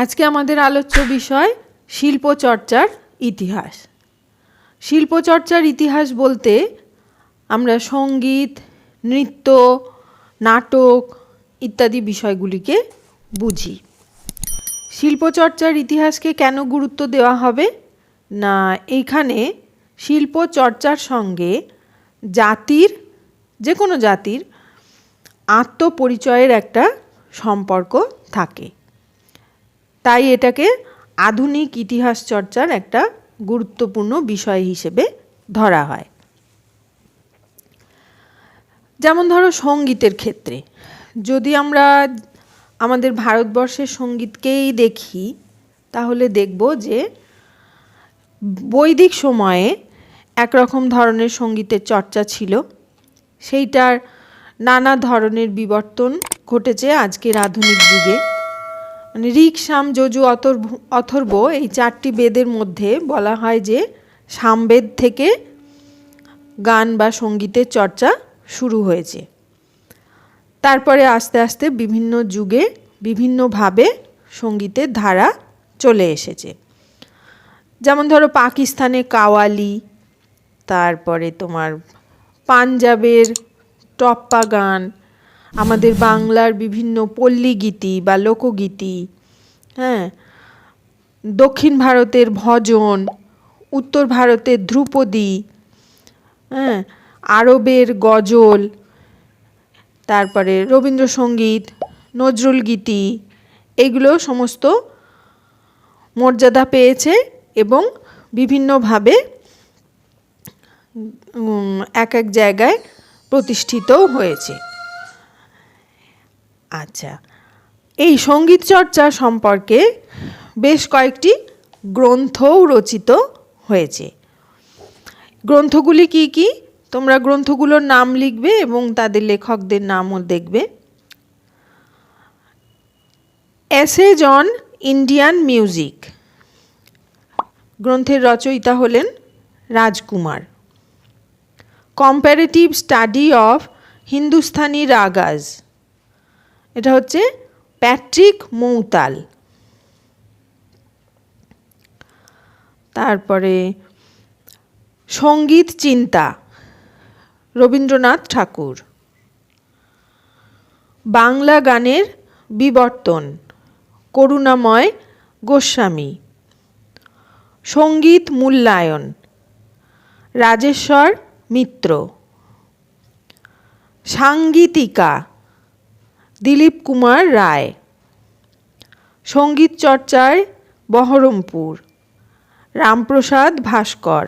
আজকে আমাদের আলোচ্য বিষয় শিল্পচর্চার ইতিহাস। শিল্পচর্চার ইতিহাস বলতে আমরা সংগীত, নৃত্য, নাটক ইত্যাদি বিষয়গুলিকে বুঝি। শিল্পচর্চার ইতিহাসকে কেন গুরুত্ব দেওয়া হবে? না এইখানে শিল্পচর্চার সঙ্গে জাতির যে কোনো জাতির আত্মপরিচয়ের একটা সম্পর্ক থাকে। তাই এটাকে আধুনিক ইতিহাস চর্চার একটা গুরুত্বপূর্ণ বিষয় হিসেবে ধরা হয়। যেমন ধরো সঙ্গীতের ক্ষেত্রে, যদি আমরা আমাদের ভারতবর্ষের সঙ্গীতকেই দেখি, তাহলে দেখব যে বৈদিক সময়ে একরকম ধরনের সঙ্গীতের চর্চা ছিল। সেইটার নানা ধরনের বিবর্তন ঘটেছে আজকের আধুনিক যুগে। মানে ঋক, সাম, যজু অথর্ব অথর্ব এই চারটি বেদের মধ্যে বলা হয় যে সামবেদ থেকে গান বা সঙ্গীতের চর্চা শুরু হয়েছে। তারপরে আস্তে আস্তে বিভিন্ন যুগে বিভিন্নভাবে সঙ্গীতের ধারা চলে এসেছে। যেমন ধরো পাকিস্তানে কাওয়ালি, তারপরে তোমার পাঞ্জাবের টপ্পা গান আমাদের বাংলার বিভিন্ন পল্লী গীতি বা লোকগীতি হ্যাঁ? দক্ষিণ ভারতের ভজন, উত্তর ভারতের ধ্রুপদী হ্যাঁ? আরবের গজল, তারপরে রবীন্দ্রসঙ্গীত, নজরুল গীতি, এগুলো সমস্ত মর্যাদা পেয়েছে এবং বিভিন্নভাবে এক এক জায়গায় প্রতিষ্ঠিতও হয়েছে। আচ্ছা। এই সংগীত চর্চা সম্পর্কে বেশ কয়েকটি গ্রন্থও রচিত হয়েছে। গ্রন্থগুলি কি কি? তোমরা গ্রন্থগুলোর নাম লিখবে এবং তাদের লেখকদের নামও দেখবে। Essays on Indian music. গ্রন্থের রচয়িতা হলেন Rajkumar. Comparative study of Hindustani ragas. এটা হচ্ছে প্যাট্রিক মৌতাল। তারপরে সংগীত চিন্তা, রবীন্দ্রনাথ ঠাকুর। বাংলা গানের বিবর্তন, করুণাময় গোস্বামী। সংগীত মূল্যায়ন, রাজেশ্বর মিত্র। সাঙ্গীতিকা দিলীপ কুমার রায়। সংগীত চর্চায় বহরমপুর। রামপ্রসাদ ভাস্কর।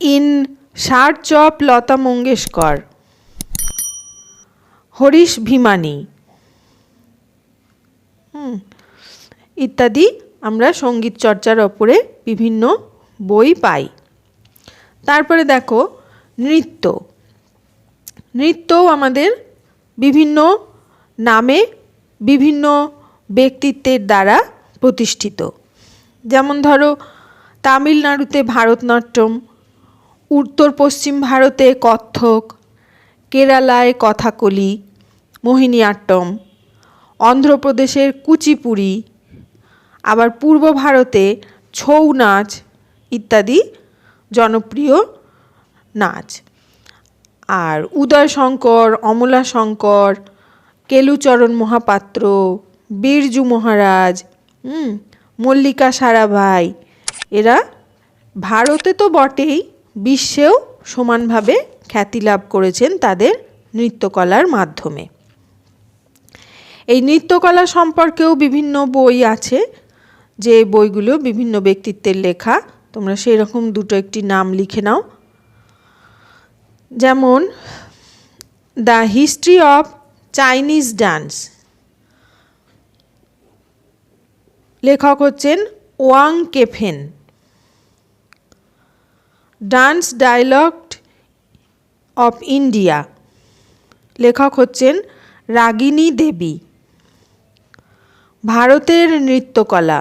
In search Lata Mangeshkar. Harish Bhimani. ইত্যাদি আমরা সংগীত চর্চার ওপরে বিভিন্ন বই পাই। তারপরে দেখো নৃত্য। নৃত্যও আমাদের বিভিন্ন নামে বিভিন্ন ব্যক্তিত্বের দ্বারা প্রতিষ্ঠিত। যেমন ধরো, তামিলনাড়ুতে ভারতনাট্যম উত্তর পশ্চিম ভারতে কত্থক কেরালায় কথাকলি মোহিনীআট্টম অন্ধ্রপ্রদেশের কুচিপুড়ি, আবার পূর্ব ভারতে ছৌ নাচ ইত্যাদি জনপ্রিয় নাচ। আর উদয় শঙ্কর অমলা শঙ্কর কেলুচরণ মহাপাত্র, বীরজু মহারাজ, হুম, মল্লিকা সারাভাই, এরা ভারতে তো বটেই, বিশ্বেও সমানভাবে খ্যাতি লাভ করেছেন তাদের নৃত্যকলার মাধ্যমে। এই নৃত্যকলা সম্পর্কেও বিভিন্ন বই আছে, যে বইগুলো বিভিন্ন ব্যক্তিত্বের লেখা, তোমরা সেই রকম দুটো একটি নাম লিখে নাও। যেমন, the history of Chinese dance লেখক হচ্ছেন Wang Kefen. Dance dialogue of India. লেখক হচ্ছেন রাগিনী দেবী। ভারতের নৃত্যকলা।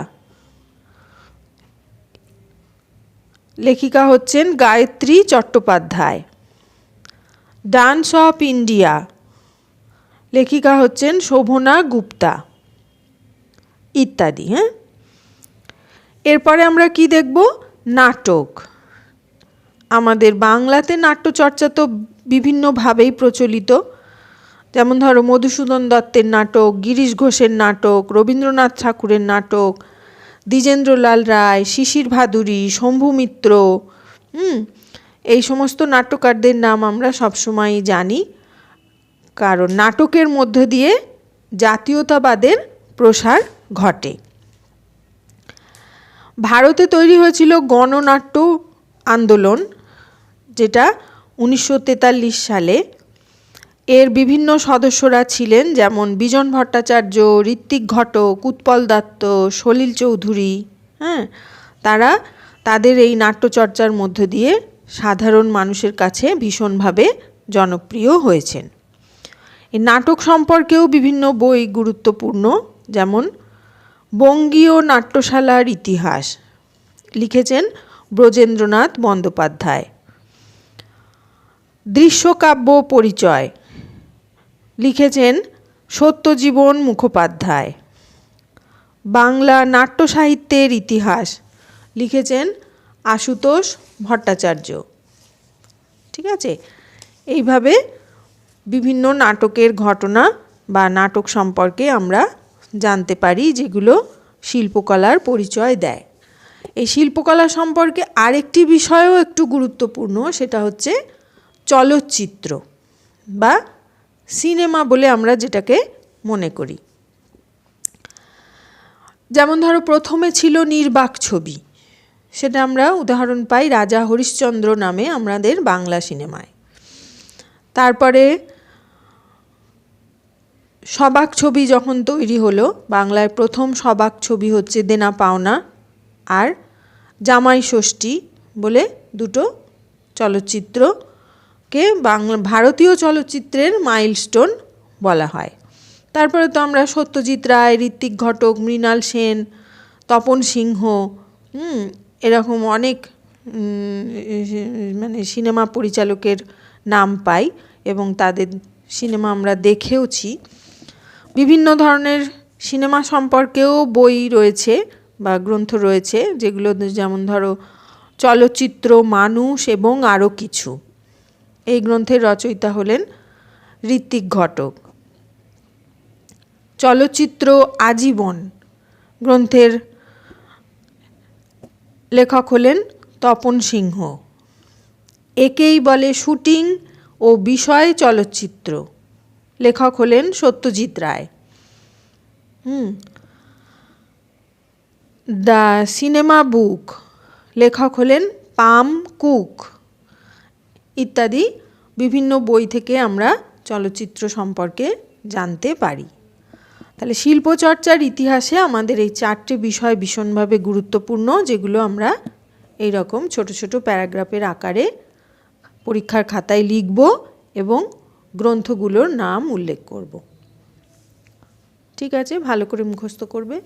লেখিকা হচ্ছেন Gayatri Chattopadhyay. Dance of India লেখিকা হচ্ছেন শোভনা গুপ্তা। ইত্যাদি হ্যাঁ? এরপরে আমরা কি দেখব? নাটক। আমাদের বাংলাতে নাট্যচর্চা তো বিভিন্নভাবেই প্রচলিত। যেমন ধরো মধুসূদন দত্তের নাটক, গিরিশ ঘোষের নাটক, রবীন্দ্রনাথ ঠাকুরের নাটক, দ্বিজেন্দ্রলাল রায়, শিশির ভাদুরী, শম্ভু মিত্র, হুম? এই সমস্ত নাট্যকারদের নাম আমরা সবসময়ই জানি। কারণ নাটকের মধ্য দিয়ে জাতীয়তাবাদের প্রসার ঘটে। ভারতে তৈরি হয়েছিল গণনাট্য আন্দোলন, যেটা উনিশশো তেতাল্লিশ সালে। এর বিভিন্ন সদস্যরা ছিলেন যেমন বিজন ভট্টাচার্য, ঋত্বিক ঘটক, উৎপল দত্ত, সলিল চৌধুরী হ্যাঁ তারা তাদের এই নাট্যচর্চার মধ্য দিয়ে সাধারণ মানুষের কাছে ভীষণভাবে জনপ্রিয় হয়েছেন। এই নাটক সম্পর্কেও বিভিন্ন বই গুরুত্বপূর্ণ, যেমন বঙ্গীয় নাট্যশালার ইতিহাস, লিখেছেন ব্রজেন্দ্রনাথ বন্দ্যোপাধ্যায়। দৃশ্যকাব্য পরিচয়, লিখেছেন সত্যজীবন মুখোপাধ্যায়। বাংলা নাট্য সাহিত্যের ইতিহাস, লিখেছেন আশুতোষ ভট্টাচার্য। ঠিক আছে? এইভাবে বিভিন্ন নাটকের ঘটনা বা নাটক সম্পর্কে আমরা জানতে পারি, যেগুলো শিল্পকলার পরিচয় দেয়। এই শিল্পকলা সম্পর্কে আরেকটি বিষয়ও একটু গুরুত্বপূর্ণ, সেটা হচ্ছে চলচ্চিত্র বা সিনেমা বলে আমরা যেটাকে মনে করি। যেমন ধরো, প্রথমে ছিল নির্বাক ছবি। সেটা আমরা উদাহরণ পাই রাজা হরিশ্চন্দ্র নামে আমাদের বাংলা সিনেমায়। তারপরে সবাক ছবি যখন তৈরি হলো বাংলায় প্রথম সবাক ছবি হচ্ছে দেনা পাওনা আর জামাই ষষ্ঠী বলে দুটো চলচ্চিত্রকে বাংলা, ভারতীয় চলচ্চিত্রের মাইলস্টোন বলা হয়। তারপরে তো আমরা সত্যজিৎ রায়, ঋত্বিক ঘটক, মৃণাল সেন, তপন সিংহ, হুম এরকম অনেক মানে সিনেমা পরিচালকের নাম পাই এবং তাদের সিনেমা আমরা দেখেওছি। বিভিন্ন ধরনের সিনেমা সম্পর্কেও বই রয়েছে বা গ্রন্থ রয়েছে, যেগুলো যেমন ধরো চলচ্চিত্র, মানুষ এবং আরও কিছু। এই গ্রন্থের রচয়িতা হলেন ঋত্বিক ঘটক। চলচ্চিত্র আজীবন গ্রন্থের লেখক হলেন তপন সিংহ। একেই বলে শুটিং ও বিষয় চলচ্চিত্র। লেখক হলেন সত্যজিৎ রায়। হুম। The cinema book. লেখক হলেন পাম কুক। ইত্যাদি বিভিন্ন বই থেকে আমরা চলচ্চিত্র সম্পর্কে জানতে পারি। তাহলে শিল্পচর্চার ইতিহাসে আমাদের এই চারটে বিষয় ভীষণভাবে গুরুত্বপূর্ণ, যেগুলো আমরা এই রকম ছোট ছোট প্যারাগ্রাফের আকারে পরীক্ষার খাতায় লিখব এবং গ্রন্থগুলোর নাম উল্লেখ করব। ঠিক আছে? ভালো করে মুখস্থ করবে?